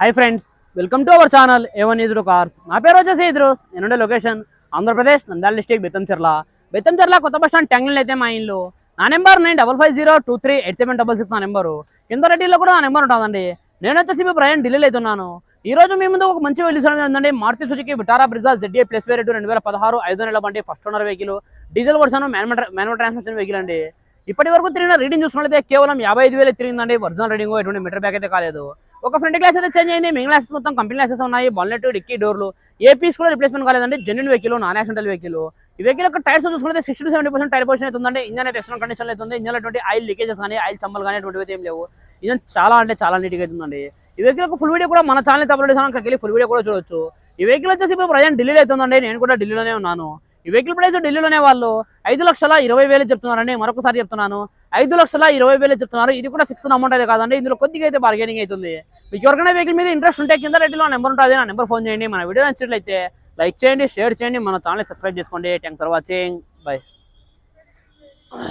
Hi friends welcome to our channel A1 is cars నా పేరు వచ్చేసి ఇద్రోస్. నేనుండే లొకేషన్ ఆంధ్రప్రదేశ్ నంద్యాల డిస్టిక్ బెత్తంచెర్ల బెత్తంచెర్ల కొత్త బస్ స్టాండ్ ట్యాంగిల్ అయితే మా ఇల్లు. నా number nine double five zero two three eight seven double six నా నెంబరు కింద రెడ్డిలో కూడా నా నెంబర్ ఉంటుందండి. నేను వచ్చేసి మీ ప్రయాణం ఢిల్లీలో అవుతున్నాను ఈ రోజు మీ ముందు ఒక మంచి వెళ్ళి ఉందండి. Maruti Suzuki Vitara Brezza ZA plus వేరే రెండు వేల పదహారు ఐదు నెలల బండి first owner vehicle diesel version manual manual transmission vehicle అండి. ఇప్పటి వరకు తిరిగిన రీడింగ్ చూసుకున్నట్లయితే కేవలం యాభై ఐదు వేలు తిరిగిందండి. ఒరిజినల్ రీడింగ్ ఎటువంటి మీటర్ బ్యాక్ అయితే కాలేదు. ఒక ఫ్రంట్ గ్లాస్ అయితే చేంజ్ అయింది. మిగిలిన గ్లాసెస్ మొత్తం కంపెనీ గ్లాసెస్ ఉన్నాయి. బాల్లెట్ డిక్కీ డోర్లు ఏ పీస్ కూడా రిప్లేస్మెంట్ కాలేదండి. Genuine vehicle non accidental vehicle ఈ వెహికల్ యొక్క టైర్స్ చూసుకుంటే sixty to seventy percent tyre position అయితే ఉందండి ఇంజన్ అయితే ఎక్స్ట్రా కండిషన్ అయితే ఉంది ఇంజన్ అటువంటి ఆయిల్ లీకేజెస్ కానీ ఆయిల్ చమ్మలు కానీ అటువంటివి ఏం లేవు. ఇంజన్ చాలా అంటే చాలా నీట్గా అవుతుందండి. ఈ వెహికల్ ఫుల్ వీడియో కూడా మన ఛానల్ అప్లోడ్ వెళ్ళి ఫుల్ వీడియో కూడా చూడొచ్చు. ఈ వెహికల్ వచ్చేసి ఇప్పుడు ప్రజెంట్ ఢిల్లీలో అవుతుందండి. నేను కూడా ఢిల్లీలోనే ఉన్నాను. ఈ వెహికల్ ప్రైస్ ఢిల్లీలోనే వాళ్ళు ఐదు లక్షల ఇరవై వేలు చెప్తున్నారండి. మరొకసారి చెప్తున్నాను. ఐదు లక్షల ఇరవై వేలు చెప్తున్నారు. ఇది కూడా ఫిక్స్డ్ అమౌంట్ అయితే కాదండి. ఇందులో కొద్దిగా అయితే బార్గెనింగ్ అవుతుంది. మీకు ఎవరికైనా వెహికల్ మీద ఇంట్రెస్ట్ ఉంటే కింద రెడ్డిలో నెంబర్ ఉంటుంది నా నెంబర్ ఫోన్ చేయండి. మన వీడియో నచ్చినట్లయితే లైక్ చేయండి షేర్ చేయండి. మన ఛానల్ సబ్స్క్రైబ్ చేసుకోండి. Thanks for watching bye